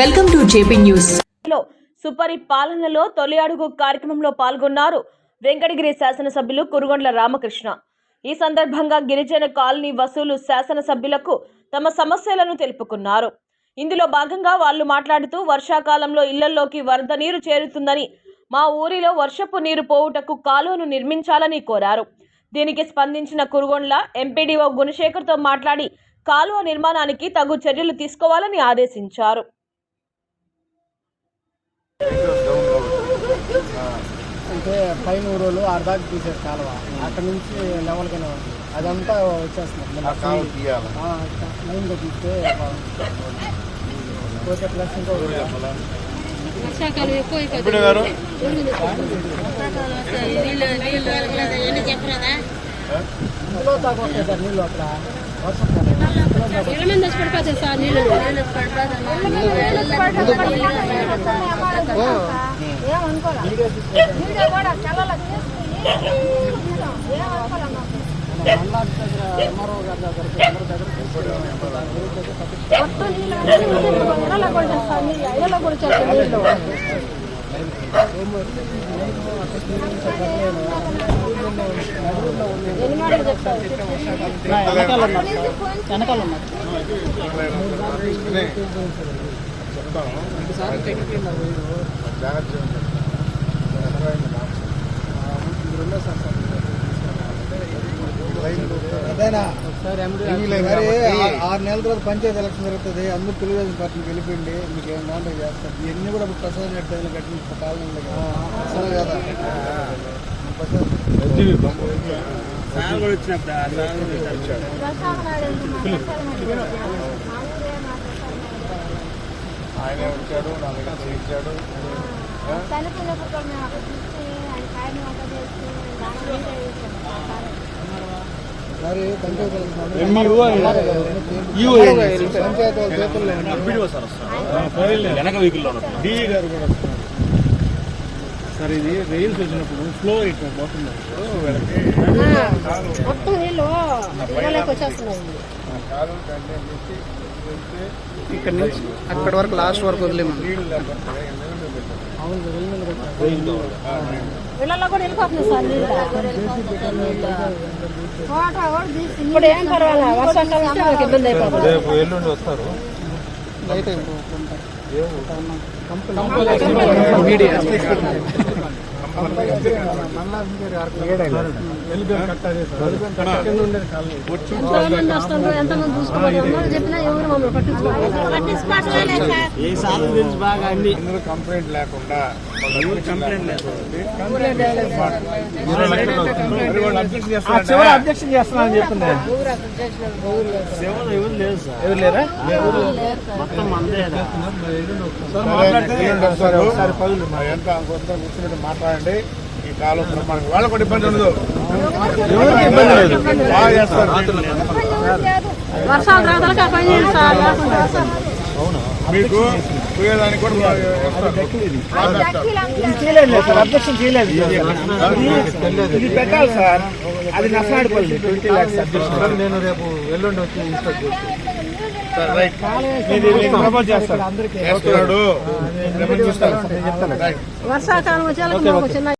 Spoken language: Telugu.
Welcome to JP news. లో సుపరి పాలనలో తొలి అడుగు కార్యక్రమంలో పాల్గొన్నారు వెంకటగిరి శాసనసభ్యులు కురుగొండ్ల రామకృష్ణ. ఈ సందర్భంగా గిరిజన కాలనీ వసూలు శాసనసభ్యులకు తమ సమస్యలను తెలుపుకున్నారు. ఇందులో భాగంగా వాళ్ళు మాట్లాడుతూ వర్షాకాలంలో ఇళ్ళలోకి వరద నీరు చేరుతుందని మా ఊరిలో వర్షపు నీరు పోవుటకు కాలువను నిర్మించాలని కోరారు. దీనికి స్పందించిన కురుగొండ్ల ఎంపీడీఓ గుణశేఖర్తో మాట్లాడి కాలువ నిర్మాణానికి తగు చర్యలు తీసుకోవాలని ఆదేశించారు. అంటే పైన ఊరోళ్ళు ఆరు దాకా తీసారు కాలువ. అక్కడ నుంచి లెవెల్గానే ఉంది అదంతా వచ్చేస్తుంది. లైన్గా తీస్తే. ఓకే ప్లస్ ఇంకో సార్ నీళ్ళు అక్కడ వర్షం మొత్తం నీళ్ళు మీద వచ్చి పడిపోతాయి నీళ్ళు మళ్ళా దగ్గర వెనకాల ఉన్నారు చెప్తాను ఆరు నెలల తర్వాత పంచాయతీ ఎలక్షన్ జరుగుతుంది. అందరూ తెలుగుదేశం పార్టీకి వెళ్ళిపోయింది. మీకు ఏం కాంటాక్ట్ చేస్తారు. ఇవన్నీ కూడా ఇప్పుడు ప్రసాద్ రెడ్డి దగ్గర కట్టిన కాలనీ అసలు కదా. ఆయనే వచ్చాడు నా దగ్గర చేయించాడు పంచాయతీ ఎలక్షన్ ఎంఈఓ పంచాయతీ వాళ్ళ చేతుల్లో ఉంది. వెనక వెహికల్ డిఈ గారు కూడా సార్ ఇది రైల్స్ వచ్చినప్పుడు ఫ్లో ఇట్లా పోతుంది మొత్తం నీళ్ళు వచ్చేస్తున్నాయి ఇక్కడ నుంచి అక్కడ వరకు లాస్ట్ వరకు ఇప్పుడు ఏం వర్షాకాలం వస్తే ఇబ్బంది అయిపోతుంది. ఎల్లుండి వస్తారు. లైట్ కంప్లైంట్ లేకుండా చివరి అబ్జెక్షన్ చేస్తున్నాను చెప్పింది ఎవరు లేరా ఒకసారి పదులు. ఎంత కూర్చుని మాట్లాడండి ఈ కాలం ప్రమాణం. వాళ్ళకు కూడా ఇబ్బంది ఉండదు. బాగా చేస్తారు. మీకు పోయేదానికి కూడా అబ్జెక్షన్ చేయలేదు ఇది- పెట్టాలి సార్. అది నష్టపడిపోయింది ట్వంటీ ల్యాక్స్ నేను రేపు ఎల్లుండి వచ్చి ఇన్స్పెక్ట్ చేస్తాను. వర్షాకాలం చిన్న